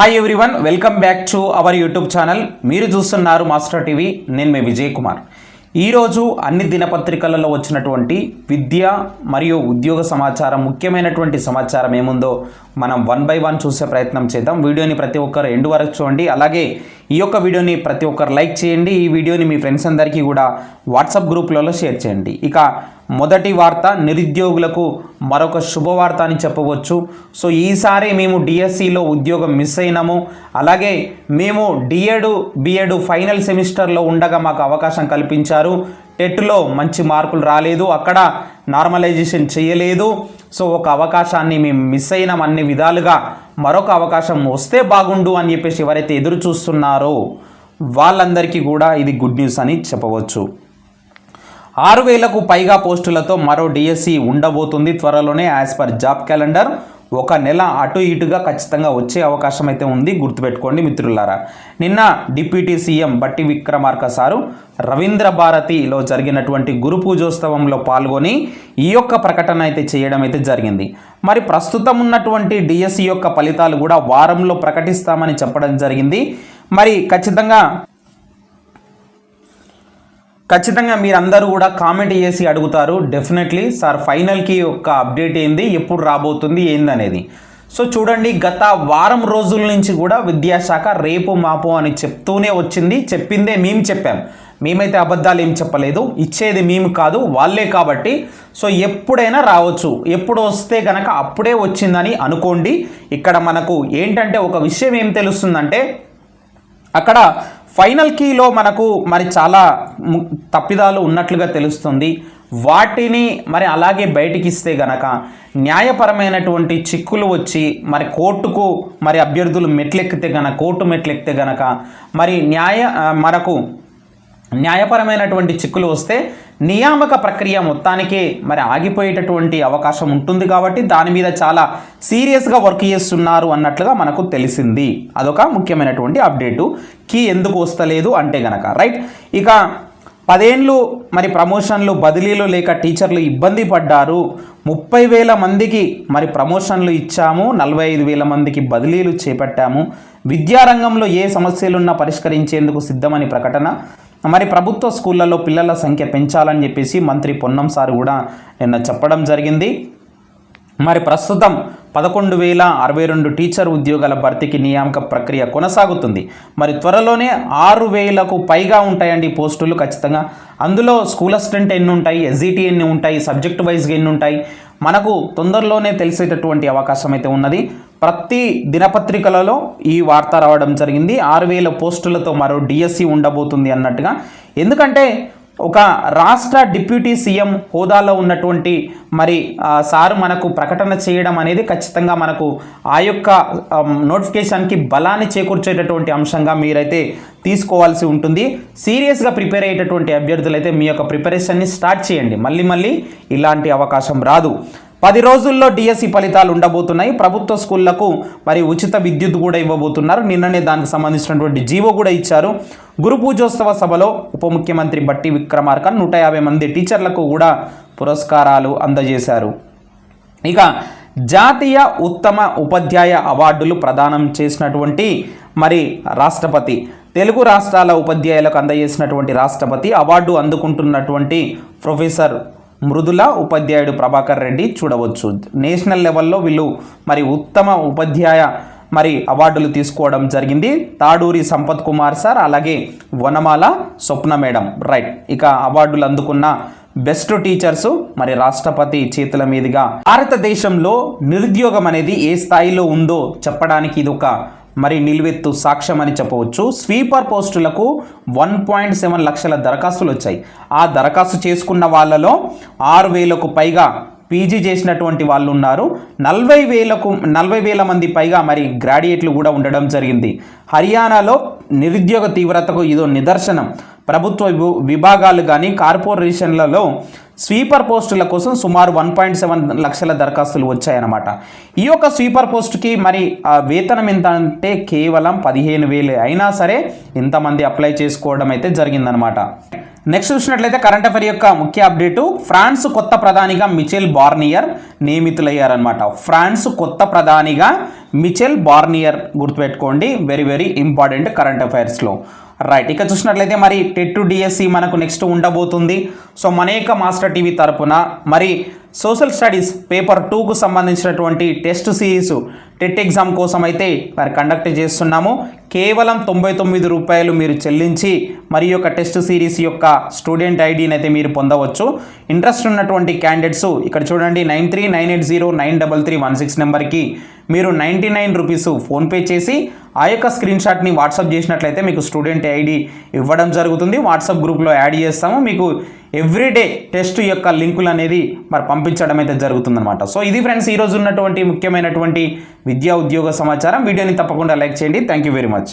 Hi everyone welcome back to our YouTube channel మీరు చూస్తున్నారు master TV నేను మీ విజయ్ కుమార్. ఈరోజు అన్ని దినపత్రికలలో వచ్చినటువంటి విద్య మరియు ఉద్యోగ సమాచారం ముఖ్యమైనటువంటి సమాచారం ఏముందో మనం వన్ బై వన్ చూసే ప్రయత్నం చేద్దాం. వీడియోని ప్రతి ఒక్కరు ఎండు వరకు చూడండి. అలాగే ఈ యొక్క వీడియోని ప్రతి ఒక్కరు లైక్ చేయండి. ఈ వీడియోని మీ ఫ్రెండ్స్ అందరికీ కూడా వాట్సాప్ గ్రూప్లలో షేర్ చేయండి. ఇక మొదటి వార్త నిరుద్యోగులకు మరొక శుభవార్త అని చెప్పవచ్చు. సో ఈసారి మేము డిఎస్సిలో ఉద్యోగం మిస్ అయినాము. అలాగే మేము డిఎడ్ బిఎడ్ ఫైనల్ సెమిస్టర్లో ఉండగా మాకు అవకాశం కల్పించారు. టెట్లో మంచి మార్కులు రాలేదు. అక్కడ నార్మలైజేషన్ చేయలేదు. సో ఒక అవకాశాన్ని మేము మిస్ అయినాం అన్ని విధాలుగా. మరొక అవకాశం వస్తే బాగుండు అని చెప్పేసి ఎవరైతే ఎదురు చూస్తున్నారో వాళ్ళందరికీ కూడా ఇది గుడ్ న్యూస్ అని చెప్పవచ్చు. ఆరు వేలకు పైగా పోస్టులతో మరో డిఎస్సి ఉండబోతుంది త్వరలోనే యాజ్ పర్ జాబ్ క్యాలెండర్. ఒక నెల అటు ఇటుగా ఖచ్చితంగా వచ్చే అవకాశం అయితే ఉంది. గుర్తుపెట్టుకోండి మిత్రులారా. నిన్న డిప్యూటీ సీఎం బట్టి విక్రమార్క సారు రవీంద్ర భారతిలో జరిగినటువంటి గురు పూజోత్సవంలో పాల్గొని ఈ యొక్క ప్రకటన అయితే చేయడం అయితే జరిగింది. మరి ప్రస్తుతం ఉన్నటువంటి డిఎస్సి యొక్క ఫలితాలు కూడా వారంలో ప్రకటిస్తామని చెప్పడం జరిగింది. మరి ఖచ్చితంగా ఖచ్చితంగా మీరందరూ కూడా కామెంట్ చేసి అడుగుతారు. డెఫినెట్లీ సార్ ఫైనల్కి ఒక అప్డేట్ ఏంది? ఎప్పుడు రాబోతుంది? ఏందనేది? సో చూడండి గత వారం రోజుల నుంచి కూడా విద్యాశాఖ రేపు మాపు అని చెప్తూనే వచ్చింది. చెప్పిందే మేము చెప్పాం. మేమైతే అబద్ధాలు ఏం చెప్పలేదు. ఇచ్చేది మేము కాదు వాళ్ళే కాబట్టి. సో ఎప్పుడైనా రావచ్చు. ఎప్పుడు వస్తే కనుక అప్పుడే వచ్చిందని అనుకోండి. ఇక్కడ మనకు ఏంటంటే ఒక విషయం ఏం తెలుస్తుందంటే అక్కడ ఫైనల్ కీలో మనకు మరి చాలా తప్పిదాలు ఉన్నట్లుగా తెలుస్తుంది. వాటిని మరి అలాగే బయటికి ఇస్తే గనక న్యాయపరమైనటువంటి చిక్కులు వచ్చి మరి కోర్టుకు మరి అభ్యర్థులు మెట్లెక్కితే గనక కోర్టు మెట్లెక్కితే గనక మరి న్యాయ మనకు న్యాయపరమైనటువంటి చిక్కులు వస్తే నియామక ప్రక్రియ మొత్తానికే మరి ఆగిపోయేటటువంటి అవకాశం ఉంటుంది కాబట్టి దాని మీద చాలా సీరియస్గా వర్క్ చేస్తున్నారు అన్నట్లుగా మనకు తెలిసింది. అదొక ముఖ్యమైనటువంటి అప్డేటు. కీ ఎందుకు వస్తలేదు అంటే గనక రైట్? ఇక పదేండ్లు మరి ప్రమోషన్లు బదిలీలు లేక టీచర్లు ఇబ్బంది పడ్డారు. ముప్పై వేల మందికి మరి ప్రమోషన్లు ఇచ్చాము. నలభై ఐదు వేల మందికి బదిలీలు చేపట్టాము. విద్యారంగంలో ఏ సమస్యలున్నా పరిష్కరించేందుకు సిద్ధమని ప్రకటన. మరి ప్రభుత్వ స్కూళ్ళలో పిల్లల సంఖ్య పెంచాలని చెప్పేసి మంత్రి పొన్నం సార్ కూడా నిన్న చెప్పడం జరిగింది. మరి ప్రస్తుతం పదకొండు వేల అరవై రెండు టీచర్ ఉద్యోగాల భర్తీకి నియామక ప్రక్రియ కొనసాగుతుంది. మరి త్వరలోనే ఆరు వేలకు పైగా ఉంటాయండి పోస్టులు ఖచ్చితంగా. అందులో స్కూల్ అసిస్టెంట్ ఎన్ని ఉంటాయి ఎస్జిటి ఎన్ని ఉంటాయి సబ్జెక్ట్ వైజ్గా ఎన్ని ఉంటాయి మనకు తొందరలోనే తెలిసేటటువంటి అవకాశం అయితే ఉన్నది. ప్రతి దినపత్రికలలో ఈ వార్త రావడం జరిగింది. ఆరు వేల పోస్టులతో మరో డిఎస్సి ఉండబోతుంది అన్నట్టుగా. ఎందుకంటే ఒక రాష్ట్ర డిప్యూటీ సీఎం హోదాలో ఉన్నటువంటి మరి సారు మనకు ప్రకటన చేయడం అనేది ఖచ్చితంగా మనకు ఆ యొక్క నోటిఫికేషన్కి బలాన్ని చేకూర్చేటటువంటి అంశంగా మీరైతే తీసుకోవాల్సి ఉంటుంది. సీరియస్గా ప్రిపేర్ అయ్యేటటువంటి అభ్యర్థులైతే మీ యొక్క ప్రిపరేషన్ని స్టార్ట్ చేయండి. మళ్ళీ మళ్ళీ ఇలాంటి అవకాశం రాదు. పది రోజుల్లో డిఎస్సి ఫలితాలు ఉండబోతున్నాయి. ప్రభుత్వ స్కూళ్ళకు మరి ఉచిత విద్యుత్ కూడా ఇవ్వబోతున్నారు. నిన్ననే దానికి సంబంధించినటువంటి జీవో కూడా ఇచ్చారు. గురు పూజోత్సవ సభలో ఉప ముఖ్యమంత్రి బట్టి విక్రమార్క నూట యాభై మంది టీచర్లకు కూడా పురస్కారాలు అందజేశారు. ఇక జాతీయ ఉత్తమ ఉపాధ్యాయ అవార్డులు ప్రదానం చేసినటువంటి మరి రాష్ట్రపతి తెలుగు రాష్ట్రాల ఉపాధ్యాయులకు అందజేసినటువంటి రాష్ట్రపతి అవార్డు అందుకుంటున్నటువంటి ప్రొఫెసర్ మృదుల ఉపాధ్యాయుడు ప్రభాకర్ రెడ్డి చూడవచ్చు. నేషనల్ లెవెల్లో వీళ్ళు మరి ఉత్తమ ఉపాధ్యాయ మరి అవార్డులు తీసుకోవడం జరిగింది. తాడూరి సంపత్ కుమార్ సార్ అలాగే వనమాల స్వప్న మేడం. రైట్. ఇక అవార్డులు అందుకున్న బెస్ట్ టీచర్స్ మరి రాష్ట్రపతి చేతుల మీదుగా. భారతదేశంలో నిరుద్యోగం అనేది ఏ స్థాయిలో ఉందో చెప్పడానికి ఇది ఒక మరి నిలువెత్తు సాక్ష్యం అని చెప్పవచ్చు. స్వీపర్ పోస్టులకు వన్ పాయింట్ సెవెన్ లక్షల దరఖాస్తులు వచ్చాయి. ఆ దరఖాస్తు చేసుకున్న వాళ్ళలో ఆరు వేలకు పైగా పీజీ చేసినటువంటి వాళ్ళు ఉన్నారు. నలభై వేలకు నలభై వేల మంది పైగా మరి గ్రాడ్యుయేట్లు కూడా ఉండడం జరిగింది. హర్యానాలో నిరుద్యోగ తీవ్రతకు ఇదో నిదర్శనం. ప్రభుత్వ విభు- విభాగాలు కానీ కార్పొరేషన్లలో స్వీపర్ పోస్టుల కోసం సుమారు వన్ పాయింట్ సెవెన్ లక్షల దరఖాస్తులు వచ్చాయన్నమాట. ఈ యొక్క స్వీపర్ పోస్ట్కి మరి ఆ వేతనం ఎంత అంటే కేవలం పదిహేను వేలు అయినా సరే ఇంతమంది అప్లై చేసుకోవడం అయితే జరిగిందనమాట నెక్స్ట్ చూసినట్లయితే కరెంట్ అఫైర్ యొక్క ముఖ్య అప్డేటు ఫ్రాన్స్ కొత్త ప్రధానిగా మిచెల్ బార్నియర్ నియమితులయ్యారనమాట ఫ్రాన్స్ కొత్త ప్రధానిగా మిచెల్ బార్నియర్ గుర్తుపెట్టుకోండి వెరీ వెరీ ఇంపార్టెంట్ కరెంట్ అఫైర్స్లో. రైట్ ఇక చూసినట్లయితే మరి టెట్ టు డిఎస్సి మనకు నెక్స్ట్ ఉండబోతుంది. సో మనేక మాస్టర్ టీవీ తరపున మరి సోషల్ స్టడీస్ పేపర్ టూకు సంబంధించినటువంటి టెస్ట్ సిరీస్ టెట్ ఎగ్జామ్ కోసం అయితే మరి కండక్ట్ చేస్తున్నాము. కేవలం తొంభై తొమ్మిది రూపాయలు మీరు చెల్లించి మరి యొక్క టెస్ట్ సిరీస్ యొక్క స్టూడెంట్ ఐడిని అయితే మీరు పొందవచ్చు. ఇంట్రెస్ట్ ఉన్నటువంటి క్యాండిడేట్స్ ఇక్కడ చూడండి nine three nine eight zero nine double three one six నెంబర్కి మీరు నైంటీ నైన్ రూపీస్ ఫోన్పే చేసి ఆ యొక్క స్క్రీన్ షాట్ని వాట్సాప్ చేసినట్లయితే మీకు స్టూడెంట్ ఐడి ఇవ్వడం జరుగుతుంది. వాట్సాప్ గ్రూప్లో యాడ్ చేస్తాము. మీకు ఎవ్రీడే టెస్ట్ యొక్క లింకులు అనేది మరి పంపించడం అయితే జరుగుతుందన్నమాట. సో ఇది ఫ్రెండ్స్ ఈరోజు ఉన్నటువంటి ముఖ్యమైనటువంటి విద్యా ఉద్యోగ సమాచారం. వీడియోని తప్పకుండా లైక్ చేయండి. Thank you very much